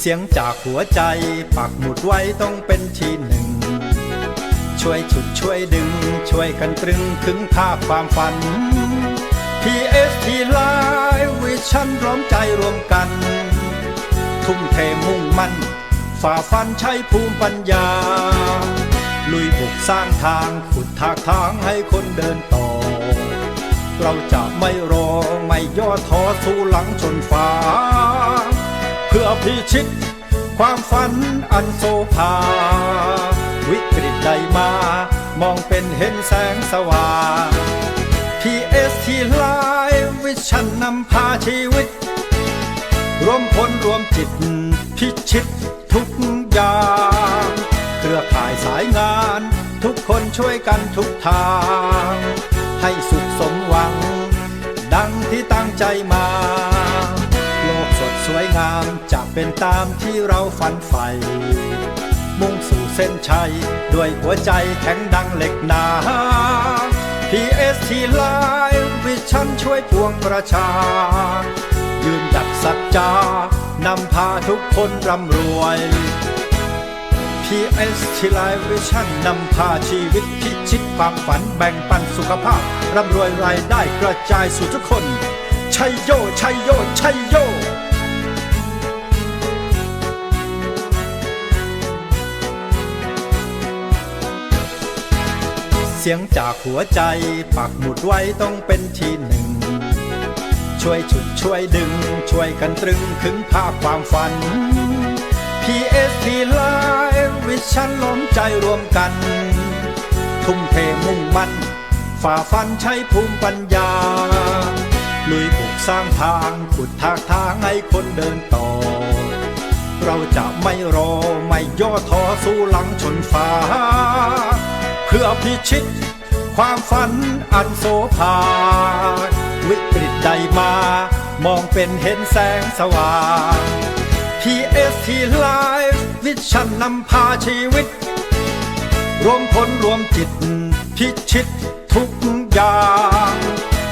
เสียงจากหัวใจปักหมุดไว้ต้องเป็นที่หนึ่ง ช่วยฉุดช่วยดึง ช่วยกันตรึงถึงภาพความฝัน PST Live Vision พร้อมใจรวมกัน ทุ่มเทมุ่งมั่น ฝ่าฟันใช้ภูมิปัญญา ลุยบุกสร้างทางขุดทากทางให้คนเดินต่อ เราจะไม่รอ ไม่ย่อท้อสู้หลังชนฟ้า พื่อพิชิต ความฝันอันโซภา วิกฤตใดมา มองเป็นเห็นแสงสว่าง PST Live Vision นำพาชีวิต รวมพลรวมจิต พิชิตทุกอย่างเครือข่ายสายงาน ทุกคนช่วยกันทุกทาง ให้สุขสมหวัง ดังที่ตั้งใจมา เป็นตามที่เราฝันใฝ่มุ่งสู่เส้นชัย ด้วยหัวใจแข็งดังเหล็กหนา PST Live Vision ช่วยปวงประชา ยืนหยัดสัจจานำพาทุกคนร่ำรวย PST Live Vision นำพาชีวิตพิชิตความฝันแบ่งปันสุขภาพ ร่ำรวยรายได้กระจายสู่ทุกคนชัยโยชัยโยชัยโย เสียงจากหัวใจปักหมุดไว้ต้องเป็นที่หนึ่ง ช่วยฉุดช่วยดึง ช่วยกันตรึงถึงภาพความฝัน PST Live Vision ล้อมใจรวมกัน ทุ่มเทมุ่งมั่น ฝ่าฟันใช้ภูมิปัญญา ลุยบุกสร้างทางขุดทากทางให้คนเดินต่อ เราจะไม่รอไม่ย่อท้อสู้หลังชนฟ้า เพื่อพิชิต ความฝันอันโสภา วิกฤตใดมา มองเป็นเห็นแสงสว่าง PST Live Vision นำพาชีวิต รวมพลรวมจิต พิชิตทุกอย่าง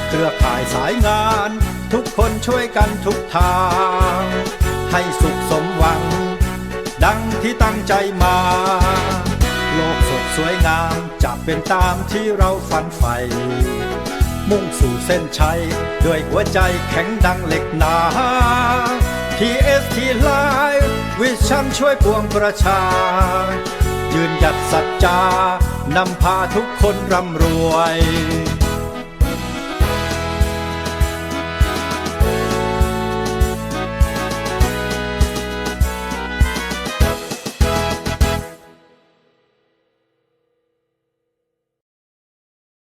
เครือข่ายสายงาน ทุกคนช่วยกันทุกทาง ให้สุขสมหวัง ดังที่ตั้งใจมา สวยงามจะเป็นตามที่เราฝันใฝ่มุ่งสู่เส้นชัย ด้วยหัวใจแข็งดังเหล็กหนา TST Live Vision ช่วยปวงประชา ยืนหยัดสัจจานำพาทุกคนร่ำรวย